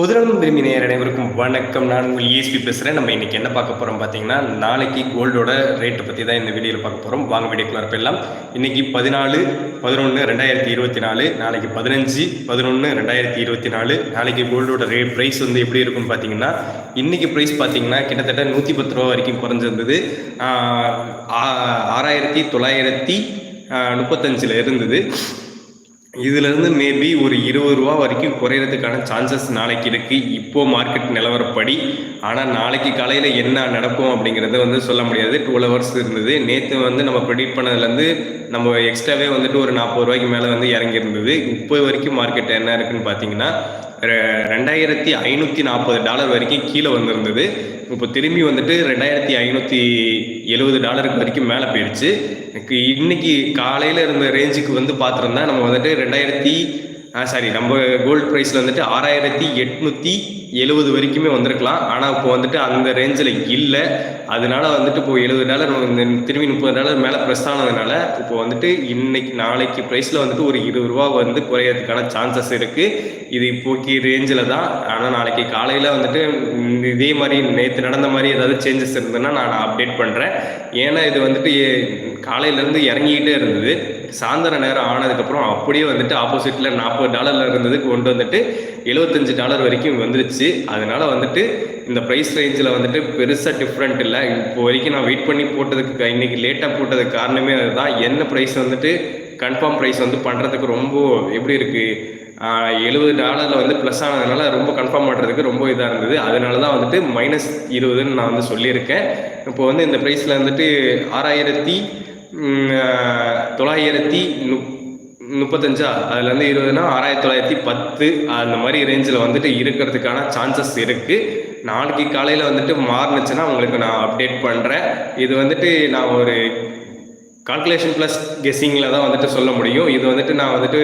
பொதுநலம் திரும்பி நேயர் அனைவருக்கும் வணக்கம். நான் உங்கள் இஎஸ்பி பேசுகிறேன் நம்ம இன்றைக்கி என்ன பார்க்க போகிறோம் பார்த்தீங்கன்னா நாளைக்கு கோல்டோட ரேட்டை பற்றி தான் இந்த வீடியோவில் பார்க்க போகிறோம் வாங்க வீடியோக்குள்ள போயிடலாம். இன்றைக்கி பதினாலு பதினொன்று ரெண்டாயிரத்தி இருபத்தி நாலு நாளைக்கு பதினஞ்சு பதினொன்று ரெண்டாயிரத்தி இருபத்தி நாலு நாளைக்கு கோல்டோட ரேட் ப்ரைஸ் வந்து எப்படி இருக்கும்னு பார்த்தீங்கன்னா இன்றைக்கி ப்ரைஸ் பார்த்தீங்கன்னா கிட்டத்தட்ட நூற்றி பத்து ரூபா வரைக்கும் குறைஞ்சிருந்தது. ஆ- ஆறாயிரத்தி தொள்ளாயிரத்தி முப்பத்தஞ்சில் இருந்தது. இதுலேருந்து மேபி ஒரு இருபது ரூபா வரைக்கும் குறையிறதுக்கான சான்சஸ் நாளைக்கு இருக்கு. இப்போ மார்க்கெட் நிலவரப்படி ஆனால் நாளைக்கு காலையில் என்ன நடக்கும் அப்படிங்கிறத வந்து சொல்ல முடியாது. டுவெல் ஹவர்ஸ் இருந்தது. நேற்று வந்து நம்ம ப்ரெடிக்ட் பண்ணதுலேருந்து நம்ம எக்ஸ்ட்ராவே வந்துட்டு ஒரு நாற்பது ரூபாய்க்கு மேலே வந்து இறங்கி இருந்தது இப்போ வரைக்கும் மார்க்கெட் என்ன இருக்குன்னு பார்த்தீங்கன்னா ரெ- ரெண்டாயிரத்தி ஐநூற்றி நாற்பது டாலர் வரைக்கும் கீழே வந்திருந்தது. இப்போ திரும்பி வந்துட்டு ரெண்டாயிரத்தி ஐநூற்றி எழுபது டாலருக்கு வரைக்கும் மேலே போயிடுச்சு எனக்கு இன்னைக்கு காலையில் இருந்த ரேஞ்சுக்கு வந்து பார்த்துருந்தா நம்ம வந்துட்டு ரெண்டாயிரத்தி சாரி நம்ம கோல்டு ப்ரைஸில் வந்துட்டு ஆறாயிரத்தி எட்நூற்றி எழுபது வரைக்குமே வந்திருக்கலாம். ஆனால் இப்போ வந்துட்டு அந்த ரேஞ்சில் இல்லை. அதனால வந்துட்டு இப்போ எழுபது டாலர் திரும்பி முப்பது டாலர் மேலே ப்ரெஸ் ஆனதுனால இப்போ வந்துட்டு இன்னைக்கு நாளைக்கு ப்ரைஸில் வந்துட்டு ஒரு இருபது ரூபா வந்து குறையறதுக்கான சான்சஸ் இருக்குது இது இப்போக்கி ரேஞ்சில் தான். ஆனால் நாளைக்கு காலையில் வந்துட்டு இதே மாதிரி நேற்று நடந்த மாதிரி ஏதாவது சேஞ்சஸ் இருந்ததுன்னா நான் அப்டேட் பண்ணுறேன் ஏன்னா இது வந்துட்டு ஏ- காலையிலேருந்து இறங்கிக்கிட்டே இருந்தது. சாயந்தர நேரம் ஆனதுக்கப்புறம் அப்படியே வந்துட்டு ஆப்போசிட்டில் நாற்பது டாலரில் இருந்தது கொண்டு வந்துட்டு எழுபத்தஞ்சு டாலர் வரைக்கும் வந்துருச்சு. அதனால வந்துட்டு இந்த ப்ரைஸ் ரேஞ்சில் வந்துட்டு பெருசாக டிஃப்ரெண்ட் இல்லை. இப்போ வரைக்கும் நான் வெயிட் பண்ணி போட்டதுக்கு இன்னைக்கு லேட்டாக போட்டதுக்கு காரணமே அதுதான். என்ன ப்ரைஸ் வந்துட்டு கன்ஃபார்ம் ப்ரைஸ் வந்து பண்ணுறதுக்கு ரொம்ப எப்படி இருக்குது எழுபது டாலரில் வந்து ப்ளஸ் ஆனதுனால ரொம்ப கன்ஃபார்ம் பண்ணுறதுக்கு ரொம்ப இதாக இருந்தது. அதனால தான் வந்துட்டு மைனஸ் இருபதுன்னு நான் வந்து சொல்லியிருக்கேன். இப்போ வந்து இந்த ப்ரைஸில் வந்துட்டு ஆறாயிரத்தி தொள்ளாயிரத்தி முப் முப்பத்தஞ்சா? அதுலேருந்து இருபதுனா ஆறாயிரத்தி தொள்ளாயிரத்தி பத்து. அந்த மாதிரி ரேஞ்சில் வந்துட்டு இருக்கிறதுக்கான சான்சஸ் இருக்குது நாளைக்கு காலையில் வந்துட்டு மாறுனுச்சுன்னா உங்களுக்கு நான் அப்டேட் பண்ணுறேன் இது வந்துட்டு நான் ஒரு கால்குலேஷன் ப்ளஸ் கெஸ்ஸிங்கில் தான் வந்துட்டு சொல்ல முடியும். இது வந்துட்டு நான் வந்துட்டு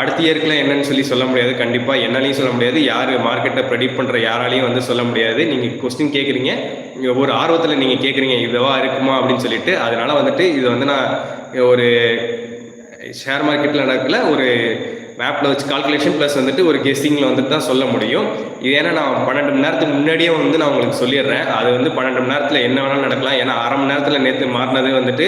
அடுத்த இயர்க்கில் என்னன்னு சொல்லி சொல்ல முடியாது. கண்டிப்பாக என்னாலையும் சொல்ல முடியாது. யார் மார்க்கெட்டை ப்ரெடிக்ட் பண்ணுற யாராலையும் வந்து சொல்ல முடியாது. நீங்கள் கொஸ்டின் கேட்குறீங்க ஒரு ஆர்வத்தில் நீங்கள் கேட்குறீங்க இதுவா இருக்குமா அப்படின்னு சொல்லிட்டு அதனால் வந்துட்டு இது வந்து நான் ஒரு ஷேர் மார்க்கெட்டில் நடக்கல ஒரு மேப்பில் வச்சு கால்குலேஷன் ப்ளஸ் வந்துட்டு ஒரு கெஸ்டிங்கில் வந்துட்டு தான் சொல்ல முடியும். இது ஏன்னா நான் பன்னெண்டு மணி நேரத்துக்கு முன்னாடியே வந்து நான் உங்களுக்கு சொல்லிடுறேன். அது வந்து பன்னெண்டு மணி நேரத்தில் என்ன வேணாலும் நடக்கலாம். ஏன்னா அரை மணி நேரத்தில் நேற்று மாறினது வந்துட்டு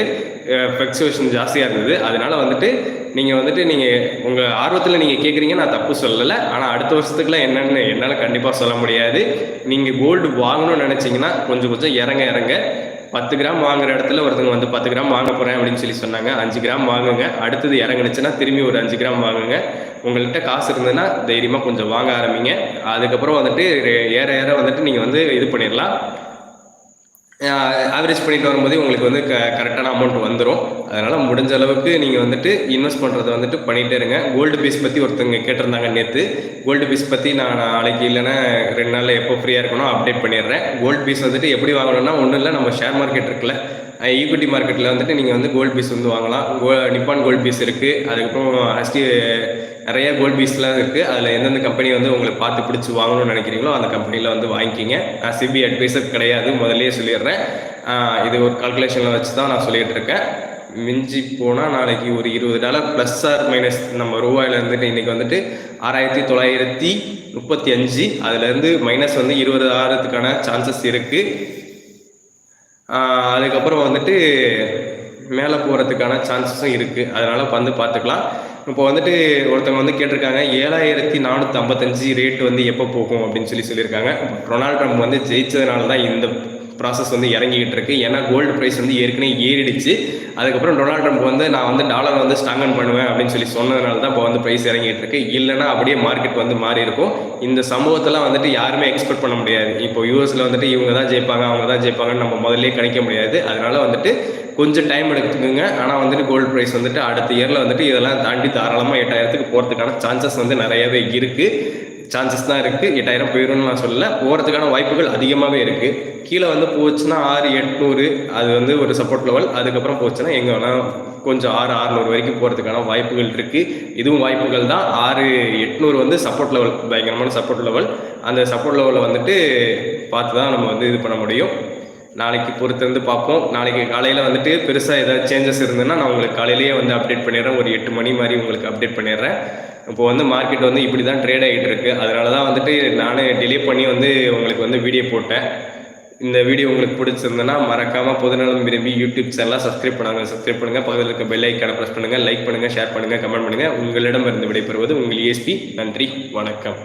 ஃப்ளக்சுவேஷன் ஜாஸ்தியாக இருந்தது. அதனால வந்துட்டு நீங்கள் வந்துட்டு நீங்கள் உங்கள் ஆர்வத்தில் நீங்கள் கேட்குறீங்க நான் தப்பு சொல்லலை. ஆனால் அடுத்த வருஷத்துக்குலாம் என்னென்னு என்னால் கண்டிப்பாக சொல்ல முடியாது. நீங்கள் கோல்டு வாங்கணும்னு நினச்சிங்கன்னா கொஞ்சம் கொஞ்சம் இறங்க இறங்க. பத்து கிராம் வாங்குற இடத்துல ஒருத்தவங்க வந்து பத்து கிராம் வாங்க போகிறேன் அப்படின்னு சொல்லி சொன்னாங்க. அஞ்சு கிராம் வாங்குங்க. அடுத்தது இறங்குனுச்சுன்னா திரும்பி ஒரு அஞ்சு கிராம் வாங்குங்க. உங்கள்கிட்ட காசு இருந்ததுன்னா தைரியமாக கொஞ்சம் வாங்க ஆரம்பிங்க. அதுக்கப்புறம் வந்துட்டு ஏற ஏற வந்துட்டு நீங்கள் வந்து இது பண்ணிடலாம். ஆவரேஜ் பண்ணிட்டு வரும்போதே உங்களுக்கு வந்து க கரெக்டான அமௌண்ட் வந்துடும் அதனால் முடிஞ்ச அளவுக்கு நீங்கள் வந்துட்டு இன்வெஸ்ட் பண்ணுறதை வந்துட்டு பண்ணிகிட்டே இருங்க. கோல்டு பீஸ் பற்றி ஒருத்தவங்க கேட்டிருந்தாங்க நேற்று கோல்டு பீஸ் பற்றி நான் நாளைக்கு இல்லைன்னா ரெண்டு நாளில் எப்போ ஃப்ரீயாக இருக்கணும் அப்டேட் பண்ணிடுறேன். கோல்டு பீஸ் வந்துட்டு எப்படி வாங்கணும்னா ஒன்றும் இல்லை நம்ம ஷேர் மார்க்கெட் இருக்குல்ல. ஈக்விட்டி மார்க்கெட்டில் வந்துட்டு நீங்கள் வந்து கோல்டு பீஸ் வந்து வாங்கலாம். கோ நிப்பான் கோல்டு பீஸ் இருக்குது அதுக்கப்புறம் ஹஸ்டி நிறைய கோல்ட் பீஸ்லாம் இருக்குது அதில் எந்தெந்த கம்பெனி வந்து உங்களை பார்த்து பிடிச்சி வாங்கணும்னு நினைக்கிறீங்களோ அந்த கம்பெனியில் வந்து வாங்கிக்கிங்க. நான் சிபி அட்வைசர் கிடையாது. முதல்லயே சொல்லிடுறேன். இது ஒரு கால்குலேஷனில் வச்சு தான் நான் சொல்லிட்டு இருக்கேன். மிஞ்சி போனால் நாளைக்கு ஒரு இருபது டாலர் ப்ளஸ் ஆர் மைனஸ் நம்ம ரூபாயில இருந்துட்டு இன்னைக்கு வந்துட்டு ஆறாயிரத்தி தொள்ளாயிரத்தி முப்பத்தி அஞ்சு. அதுலேருந்து மைனஸ் வந்து இருபது ஆகிறதுக்கான சான்சஸ் இருக்குது அதுக்கப்புறம் வந்துட்டு மேலே போகிறதுக்கான சான்சஸும் இருக்குது அதனால் வந்து பார்த்துக்கலாம். இப்போ வந்துட்டு ஒருத்தவங்க வந்து கேட்டிருக்காங்க ஏழாயிரத்தி நானூற்றி ஐம்பத்தஞ்சு ரேட் வந்து எப்போ போகும் அப்படின்னு சொல்லி சொல்லியிருக்காங்க. டொனால்ட் ட்ரம்ப் வந்து ஜெயிச்சதுனால தான் இந்த ப்ராசஸ் வந்து இறங்கிக்கிட்டு இருக்கு. ஏன்னா கோல்டு ப்ரைஸ் வந்து ஏற்கனவே ஏறிடுச்சு. அதுக்கப்புறம் டொனால்ட் ட்ரம்ப் வந்து நான் வந்து டாலர் வந்து ஸ்ட்ராங்கன் பண்ணுவேன் அப்படின்னு சொல்லி சொன்னதுனால தான் இப்போ வந்து ப்ரைஸ் இறங்கிட்டு இருக்கு. இல்லைன்னா அப்படியே மார்க்கெட் வந்து மாறி இருக்கும். இந்த சம்பவத்தெல்லாம் வந்துட்டு யாருமே எக்ஸ்பெக்ட் பண்ண முடியாது. இப்போ யூஎஸ்ல வந்துட்டு இவங்க தான் ஜெயிப்பாங்க அவங்க தான் ஜெயிப்பாங்கன்னு நம்ம முதல்ல கணிக்க முடியாது. அதனால வந்துட்டு கொஞ்சம் டைம் எடுத்துக்கோங்க. ஆனால் வந்துட்டு கோல்டு ப்ரைஸ் வந்துட்டு அடுத்த இயரில் வந்துட்டு இதெல்லாம் தாண்டி தாராளமாக எட்டாயிரத்துக்கு போகிறதுக்கான சான்சஸ் வந்து நிறையவே இருக்குது சான்சஸ் தான் இருக்குது எட்டாயிரம் போயிடும்னு நான் சொல்லல. போகிறதுக்கான வாய்ப்புகள் அதிகமாகவே இருக்குது கீழே வந்து போச்சுன்னா ஆறு எட்நூறு. அது வந்து ஒரு சப்போர்ட் லெவல் அதுக்கப்புறம் போச்சுன்னா எங்கே வேணால் கொஞ்சம் ஆறு அறுநூறு வரைக்கும் போகிறதுக்கான வாய்ப்புகள் இருக்குது இதுவும் வாய்ப்புகள் தான். ஆறு எட்நூறு வந்து சப்போர்ட் லெவல் பயங்கரமான சப்போர்ட் லெவல் அந்த சப்போர்ட் லெவலில் வந்துட்டு பார்த்து தான் நம்ம வந்து இது பண்ண முடியும். நாளைக்கு பொறுத்திருந்து பார்ப்போம். நாளைக்கு காலையில் வந்துட்டு பெருசாக ஏதாவது சேஞ்சஸ் இருந்ததுன்னா நான் உங்களுக்கு காலையிலேயே வந்து அப்டேட் பண்ணிடுறேன். ஒரு எட்டு மணி மாதிரி உங்களுக்கு அப்டேட் பண்ணிடுறேன். இப்போ வந்து மார்க்கெட் வந்து இப்படி தான் ட்ரேட் ஆகிட்டு இருக்கு. அதனால தான் வந்துட்டு நானே டிலே பண்ணி வந்து உங்களுக்கு வந்து வீடியோ போட்டேன். இந்த வீடியோ உங்களுக்கு பிடிச்சிருந்ததுன்னா மறக்காமல் பொதுநலம் விரும்பி யூடியூப் சேனலாக சப்ஸ்கிரைப் பண்ணாங்க. சப்ஸ்கிரைப் பண்ணுங்கள் பக்கத்தில் இருக்க பெல் ஐக்கான ப்ரெஸ் பண்ணுங்கள் லைக் பண்ணுங்கள் ஷேர் பண்ணுங்கள் கமெண்ட் பண்ணுங்கள் உங்களிடம் இருந்து விடைபெறுவது உங்கள் இஎஸ்பி நன்றி. வணக்கம்.